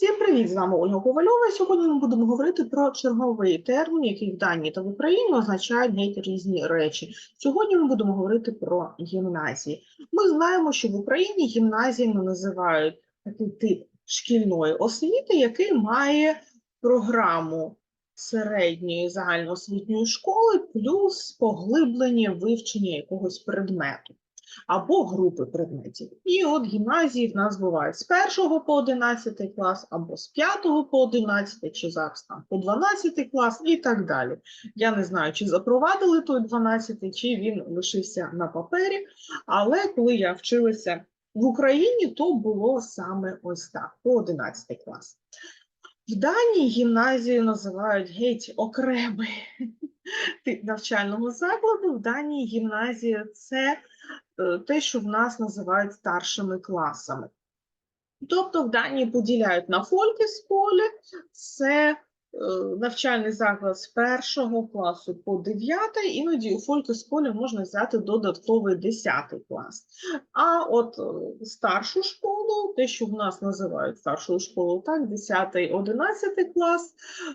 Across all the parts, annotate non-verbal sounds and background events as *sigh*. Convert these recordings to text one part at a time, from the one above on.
Всім привіт! З вами Ольга Ковальова. Сьогодні ми будемо говорити про черговий термін, який в Данії та в Україні означають геть різні речі. Сьогодні ми будемо говорити про гімназії. Ми знаємо, що в Україні гімназіями називають такий тип шкільної освіти, який має програму середньої загальноосвітньої школи плюс поглиблення вивчення якогось предмету або групи предметів. І от гімназії в нас бувають з 1 по 11 клас, або з 5 по 11, чи зараз там по 12 клас і так далі. Я не знаю, чи запровадили той 12, чи він лишився на папері, але коли я вчилася в Україні, то було саме ось так, по 11 клас. В Данії гімназію називають геть окремий *laughs* навчального закладу. В Данії гімназія це те, що в нас називають старшими класами. Тобто в Данії поділяють на фолькісполі, це е, навчальний заклад з першого класу по дев'ятий, іноді у фолькісполі можна взяти додатковий десятий клас. А от е, старшу школу, те, що в нас називають старшою школою, так, 10-11 клас,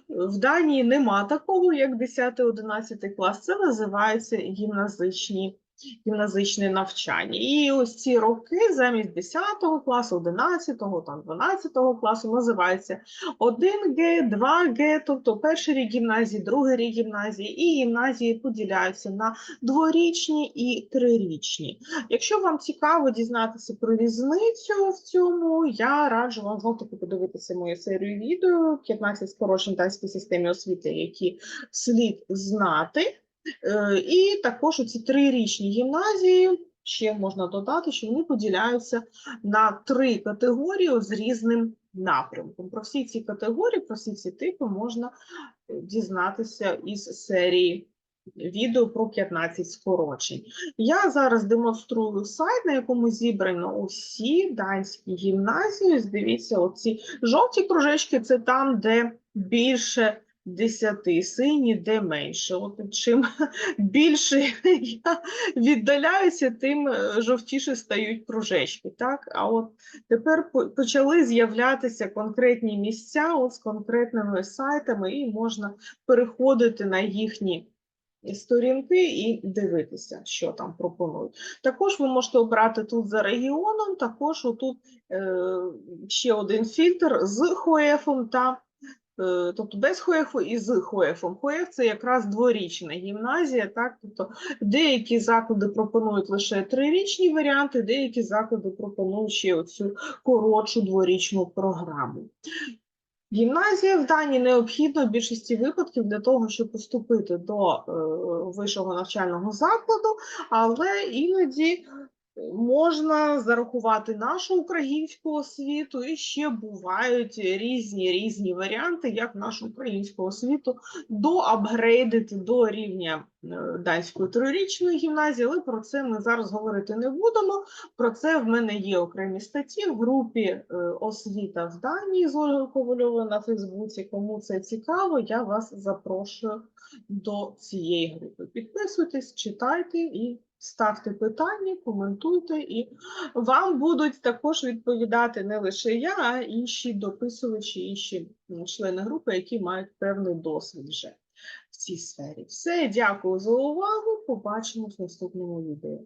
в Данії нема такого, як 10-11 клас, це називається гімназичні гімназичне навчання. І ось ці роки замість 10 класу, 11, там 12 класу називаються 1Г, 2Г, тобто перший рік гімназії, другий рік гімназії, і гімназії поділяються на дворічні і трирічні. Якщо вам цікаво дізнатися про різницю в цьому, я раджу вам знову таки подивитися мою серію відео 15 скорочень данській системі освіти, які слід знати. Е, І також ці трирічні гімназії ще можна додати, що вони поділяються на три категорії з різним напрямком. Про всі ці категорії, про всі ці типи можна е, дізнатися із серії відео про 15 скорочень. Я зараз демонструю сайт, на якому зібрано усі данські гімназії. Дивіться, оці жовті кружечки це там, де більше 10, сині, де менше. От чим *laughs* більше я віддаляюся, тим е, жовтіше стають кружечки. Так? А от тепер почали з'являтися конкретні місця от з конкретними сайтами, і можна переходити на їхні сторінки і дивитися, що там пропонують. Також ви можете обрати тут за регіоном, також отут е, ще один фільтр з ХОЕФом та тобто без ХОЕФу і з ХОЕФом. ХОЕФ це якраз дворічна гімназія, так? Тобто деякі заклади пропонують лише трирічні варіанти, деякі заклади пропонують ще оцю коротшу дворічну програму. Гімназія в Данії необхідна в більшості випадків для того, щоб поступити до е, вищого навчального закладу, але іноді можна зарахувати нашу українську освіту, і ще бувають різні різні варіанти, як нашу українську освіту доапгрейдити до рівня е, данської трирічної гімназії, але про це ми зараз говорити не будемо. Про це в мене є окремі статті в групі е, освіта в Данії з Ольгою Ковальовою на Фейсбуці. Кому це цікаво, я вас запрошую до цієї групи. Підписуйтесь, читайте і ставте питання, коментуйте, і вам будуть також відповідати не лише я, а інші дописувачі, інші члени групи, які мають певний досвід вже в цій сфері. Все, дякую за увагу. Побачимось в наступному відео.